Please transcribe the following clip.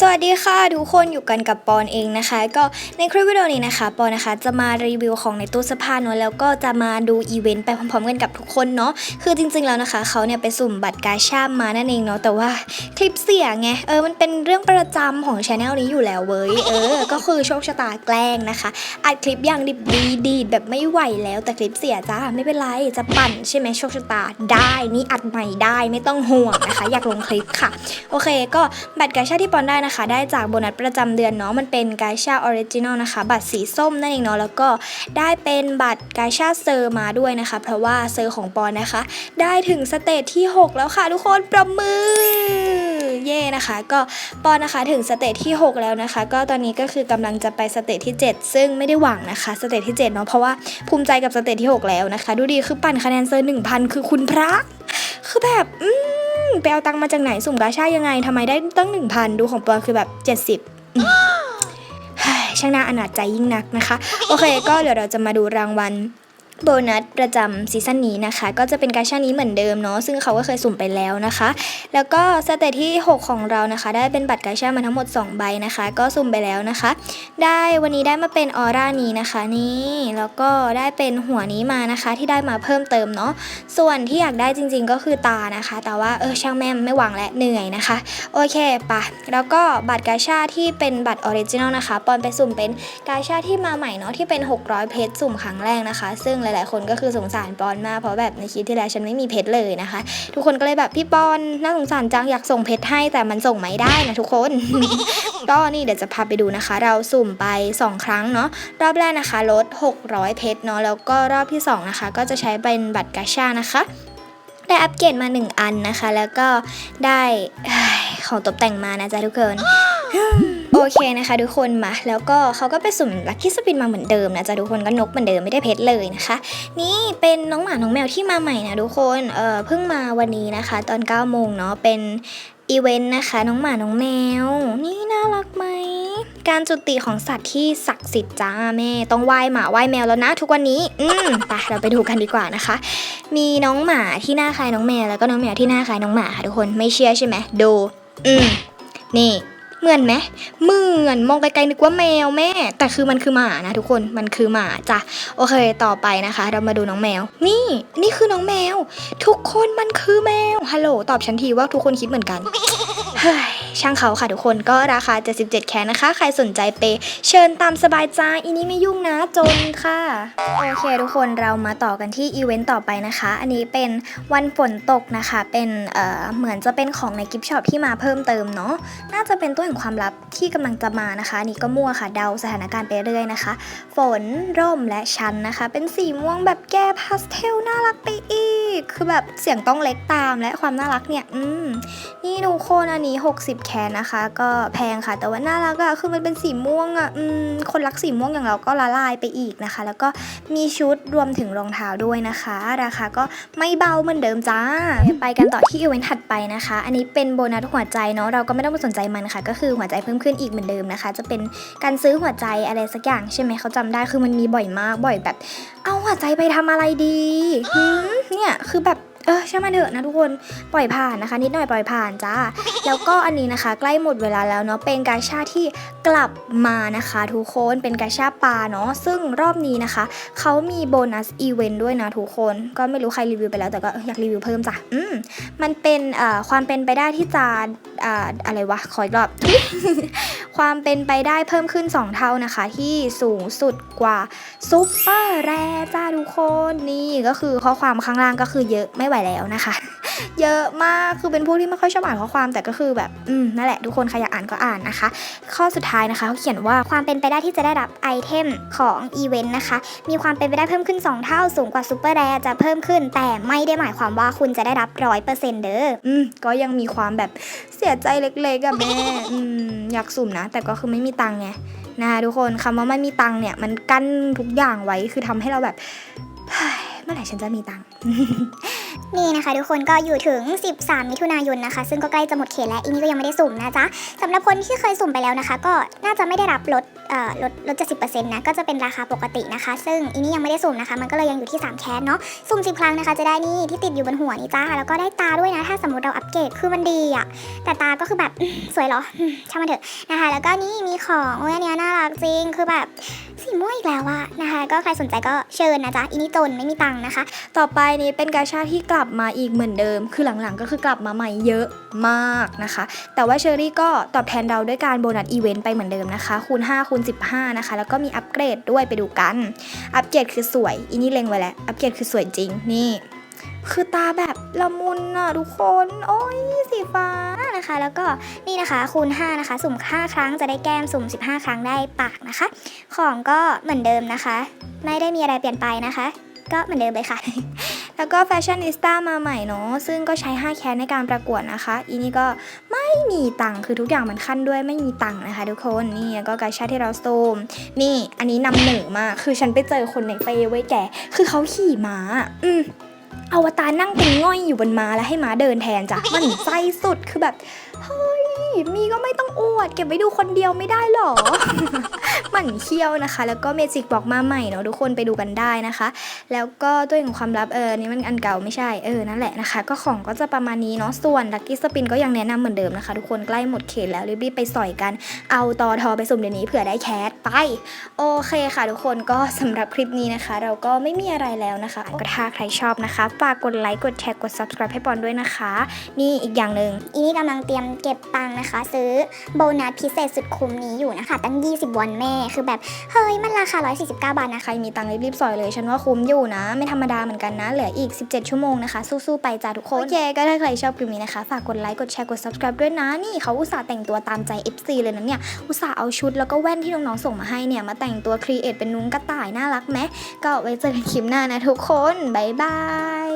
สวัสดีค่ะ ทุกคนอยู่กันกับปอนเองนะคะ ก็ในคลิปวิดีโอนี้นะคะปอนนะคะจะมารีวิวของในตู้เสื้อผ้าเนอะแล้วก็จะมาดูอีเวนต์ไปพร้อมๆกันกับทุกคนเนาะคือจริงๆแล้วนะคะเขาเนี่ยไปสุ่มบัตรกาชาดมานั่นเองเนาะแต่ว่าคลิปเสียไงเออมันเป็นเรื่องประจำของช anel นี้อยู่แล้วเว้ยเออ ก็คือโชคชะตาแกล้งนะคะอัดคลิปอย่างดิบดีดีแบบไม่ไหวแล้วแต่คลิปเสียจ้าไม่เป็นไรจะปั่นใช่ไหมโชคชะตาได้นี่อัดใหม่ได้ไม่ต้องห่วงนะคะ อยากลงคลิปค่ะ โอเค ก็บัตรกาชาดที่ปอนได้นะคะ ได้จากโบนัสประจำเดือนเนาะมันเป็นกาชาออริจินอลนะคะ บัตรสีส้มนั่นเองเนาะแล้วก็ได้เป็นบัตรกาชาเซอร์มาด้วยนะคะ เพราะว่าเซอร์ของปอนนะคะ ได้ถึงสเตจที่ 6 แล้วค่ะทุกคนปรบมือเย่นะคะก็ปอนนะคะถึงสเตจที่ 6 แล้วนะคะ ก็ตอนนี้ก็คือกำลังจะไปสเตจที่ 7 ซึ่งไม่ได้หวังนะคะสเตจที่ 7 เนาะเพราะว่าภูมิใจกับสเตจที่ 6 แล้วนะคะ ดูดีคือปั่นคะแนนเซอร์1,000 คือคุณพระ คือแบบอืม ไปเอาตังค์มาจากไหนสุ่มกาชายังไงทำไมได้ตั้งหนึ่งพันดูของปอคือแบบ 70อืมเฮ้ยช่างน่าอนาจใจยิ่งนักนะคะ โอเค ก็เดี๋ยวเราจะมาดูรางวัล โบนัสประจำซีซั่นนี้นะคะ ก็จะเป็นกาชานี้เหมือนเดิมเนาะซึ่งเขาก็เคยสุ่มไปแล้วนะคะ แล้วก็สเตจที่ 6 ของเรานะคะ ได้เป็นบัตรกาชามาทั้งหมด 2 ใบนะคะ ก็สุ่มไปแล้วนะคะ ได้วันนี้ได้มาเป็นออร่านี้นะคะนี่แล้วก็ได้เป็นหัวนี้มานะคะ ที่ได้มาเพิ่มเติมเนาะส่วนที่อยากได้จริง ๆ ก็คือตานะคะ แต่ว่าเออช่างแม่มไม่หวังและเหนื่อยนะคะ โอเคปะแล้วก็บัตรกาชาที่เป็นบัตรออริจินอลนะคะปอนไปสุ่มเป็นกาชาที่มาใหม่เนาะที่เป็น 600 เพชรสุ่มครั้งแรกนะคะ ซึ่งหลาย ๆ คนก็คือสงสารปอนมากเพราะแบบในคลิปที่แล้วฉันไม่มีเพชรเลยนะคะ ทุกคนก็เลยแบบพี่ปอนน่าสงสารจังอยากส่งเพชรให้แต่มันส่งไม่ได้นะทุกคน ก็นี่เดี๋ยวจะพาไปดูนะคะ เราสุ่มไป 2 ครั้งเนาะรอบแรกนะคะลด 600 เพชรเนาะแล้วก็รอบที่ 2 นะคะ ก็จะใช้เป็นบัตรกาชานะคะได้อัปเกรดมา 1 อันนะคะ แล้วก็ได้ของตกแต่งมานะจ๊ะทุกคน โอเคนะคะทุกคนมา แล้วก็เขาก็ไปสุ่มลัคกี้สปินมาเหมือนเดิมนะจ๊ะทุกคนก็นกเหมือนเดิมไม่ได้เพชรเลยนะคะ นี่เป็นน้องหมา น้องแมวที่มาใหม่นะทุกคนเอ่อเพิ่งมาวันนี้นะคะ ตอน9โมงเนาะเป็นอีเวนต์นะคะ น้องหมา น้องแมว นี่น่ารักไหม การจุติของสัตว์ที่ศักดิ์สิทธิ์จ้าแม่ ต้องไหว้หมาไหว้แมวแล้วนะ ทุกวันนี้ อืมไปเราไปดูกันดีกว่านะคะ มีน้องหมาที่หน้าคล้ายน้องแมวแล้วก็น้องแมวที่หน้าคล้ายน้องหมาค่ะทุกคนไม่เชื่อใช่ไหมดู อืมนี่ เหมือนไหมเหมือนมองไกลๆนึกว่าแมวแม่ แต่คือมันคือหมานะทุกคนมันคือหมาจ้ะโอเคต่อไปนะคะ เรามาดูน้องแมว นี่นี่คือน้องแมว ทุกคนมันคือแมวฮัลโหลตอบฉันทีว่าทุกคนคิดเหมือนกัน ฮ้ยช่างเขาค่ะทุกคนก็ราคา 77 แคนนะคะ ใครสนใจเปย์เชิญตามสบายจ้าอีนี้ไม่ยุ่งนะจนค่ะ โอเคทุกคนเรามาต่อกันที่อีเวนต์ต่อไปนะคะ อันนี้เป็นวันฝนตกนะคะ เป็นเอ่อเหมือนจะเป็นของในกิฟช็อปที่มาเพิ่มเติมเนาะน่าจะเป็นตัวแห่งความลับที่กำลังจะมานะคะนี่ก็มั่วค่ะเดาสถานการณ์ไปเรื่อยนะคะ ฝนร่มและชั้นนะคะ เป็นสีม่วงแบบแก้พาสเทลน่ารักไปอีก คือแบบเสียงต้องเล็กตามและความน่ารักเนี่ยอืมนี่ทุกคนอันนี้นี้ 60 แคนนะคะ ก็แพงค่ะ แต่ว่าน่ารักอะคือมันเป็นสีม่วงอะอืมคนรักสีม่วงอย่างเราก็ละลายไปอีกนะคะ แล้วก็มีชุดรวมถึงรองเท้าด้วยนะคะ ราคาก็ไม่เบาเหมือนเดิมจ้า ไปกันต่อที่อีเวนต์ถัดไปนะคะ อันนี้เป็นโบนัสหัวใจเนาะเราก็ไม่ต้องไปสนใจมันค่ะ ก็คือหัวใจเพิ่มขึ้นอีกเหมือนเดิมนะคะ จะเป็นการซื้อหัวใจอะไรสักอย่างใช่ไหมเขาจำได้คือมันมีบ่อยมากบ่อยแบบ เอาหัวใจไปทำอะไรดีเนี่ยคือแบบ เออช่างมันเถอะนะทุกคนปล่อยผ่านนะคะ นิดหน่อยปล่อยผ่านจ้า แล้วก็อันนี้นะคะ ใกล้หมดเวลาแล้วเนาะเป็นกาชาที่กลับมานะคะ ทุกคนเป็นกาชาปลาเนาะซึ่งรอบนี้นะคะเขามีโบนัสอีเวนต์ด้วยนะทุกคนก็ไม่รู้ใครรีวิวไปแล้วแต่ก็อยากรีวิวเพิ่มจ้ะอืมมันเป็นเอ่อความเป็นไปได้ที่จะอ่าอะไรวะขออีกรอบความเป็นไปได้เพิ่มขึ้น 2 เท่านะคะ ที่สูงสุดกว่าซุปเปอร์แรจ้าทุกคนนี่ก็คือข้อความข้างล่างก็คือเยอะไม่ไหวแล้วนะคะ เยอะมากคือเป็นพวกที่ไม่ค่อยชอบอ่านข้อความแต่ก็คือแบบอืมนั่นแหละทุกคนใครอยากอ่านก็อ่านนะคะ ข้อสุดท้ายนะคะเขาเขียนว่าความเป็นไปได้ที่จะได้รับไอเทมของอีเวนต์นะคะ มีความเป็นไปได้เพิ่มขึ้น 2 เท่าสูงกว่าซูเปอร์แรจะเพิ่มขึ้น แต่ไม่ได้หมายความว่าคุณจะได้รับร้อยเปอร์เซ็นต์เด้ออืมก็ยังมีความแบบเสียใจเล็กๆอะแม่อืมอยากสุ่มนะ แต่ก็คือไม่มีตังค์ไงนะคะทุกคนคำว่าไม่มีตังค์เนี่ยมันกั้นทุกอย่างไว้คือทำให้เราแบบเฮ้ยเมื่อไหร่ฉันจะมีตังค์ นี่นะคะ ทุกคนก็อยู่ถึง 13 มิถุนายนนะคะ ซึ่งก็ใกล้จะหมดเขตแล้วอีนี่ก็ยังไม่ได้สุ่มนะจ๊ะสำหรับคนที่เคยสุ่มไปแล้วนะคะ ก็น่าจะไม่ได้รับลดเอ่อลดลดจะ10%นะก็จะเป็นราคาปกตินะคะ ซึ่งอีนี่ยังไม่ได้สุ่มนะคะ มันก็เลยยังอยู่ที่ 3 แคสเนาะสุ่ม 10 ครั้งนะคะ จะได้นี่ที่ติดอยู่บนหัวนี่จ้าแล้วก็ได้ตาด้วยนะ ถ้าสมมติเราอัปเกรดคือมันดีอะแต่ตาก็คือแบบสวยเหรอช่างมันเถอะนะคะ แล้วก็นี่มีของโอ้ยอันนี้น่ารักจริงคือแบบสีม่วงอีกแล้วอะนะคะ ก็ใครสนใจก็เชิญนะจ๊ะอีนี่จนไม่มีตังค์นะคะ ต่อไปนี้เป็นกาชาที่กลับมาอีกเหมือนเดิม คือหลังๆก็คือกลับมาใหม่เยอะมากนะคะ แต่ว่าเชอรี่ก็ตอบแทนเราด้วยการโบนัสอีเวนต์ไปเหมือนเดิมนะคะ คูณ 5 คูณ 15 นะคะ แล้วก็มีอัปเกรดด้วยไปดูกัน อัปเกรดคือสวย อีนี่เล็งไว้แล้ว อัปเกรดคือสวยจริง นี่ คือตาแบบละมุนอะทุกคน โอ้ยสีฟ้านะคะ แล้วก็นี่นะคะ คูณ 5 นะคะ สุ่ม 5 ครั้งจะได้แก้ม สุ่ม 15 ครั้งได้ปากนะคะ ของก็เหมือนเดิมนะคะ ไม่ได้มีอะไรเปลี่ยนไปนะคะ ก็เหมือนเดิมเลยค่ะ แล้วก็แฟชั่นนิสต้ามาใหม่เนาะซึ่งก็ใช้ 5 แคนในการประกวดนะคะ อีนี่ก็ไม่มีตังค์คือทุกอย่างมันขั้นด้วยไม่มีตังค์นะคะ ทุกคนนี่ก็กาชาที่เราโซมนี่อันนี้นำเหนือมากคือฉันไปเจอคนในเฟไว้แกคือเขาขี่ม้า อืมอวตารนั่งเป็นง่อยอยู่บนม้าแล้วให้ม้าเดินแทนจ้ะมันไส้สุดคือแบบเฮ้ยมีก็ไม่ต้องอวด เก็บไว้ดูคนเดียวไม่ได้หรอ หมั่นเคี้ยวนะคะ แล้วก็เมจิกบอกมาใหม่เนาะทุกคนไปดูกันได้นะคะ แล้วก็ตัวอย่างความลับเออนี่มันอันเก่าไม่ใช่เออนั่นแหละนะคะ ก็ของก็จะประมาณนี้เนาะส่วนลักกี้สปินก็ยังแนะนำเหมือนเดิมนะคะ ทุกคนใกล้หมดเขตแล้วรีบๆไปสอยกัน เอาตอทอไปสุ่มเดี๋ยวนี้เผื่อได้แคสไป โอเคค่ะทุกคนก็สำหรับคลิปนี้นะคะ เราก็ไม่มีอะไรแล้วนะคะ ก็ถ้าใครชอบนะคะฝากกดไลค์กดแชร์กด subscribe ให้ปอนด้วยนะคะ นี่อีกอย่างหนึ่งอีนี่กำลังเตรียมเก็บตังค์นะคะ ซื้อโบนัสพิเศษสุดคุ้มนี้อยู่นะคะตั้ง20 วันแม่ คือแบบเฮ้ยมันราคา 149 บาทนะใครมีตังค์รีบๆสอยเลย ฉันว่าคุ้มอยู่นะ ไม่ธรรมดาเหมือนกันนะ เหลืออีก 17 ชั่วโมงนะคะ สู้ๆไปจ้าทุกคน โอเค ก็ถ้าใครชอบคลิปนี้นะคะ ฝากกดไลค์ กดแชร์ กด subscribe ด้วยนะ นี่เขาอุตส่าห์แต่งตัวตามใจ FC เลยนะเนี่ย อุตส่าห์เอาชุดแล้วก็แว่นที่น้องๆส่งมาให้เนี่ย มาแต่งตัวครีเอทเป็นนุ้งกระต่ายน่ารักไหมก็ไว้เจอกันคลิปหน้านะทุกคนบ๊ายบาย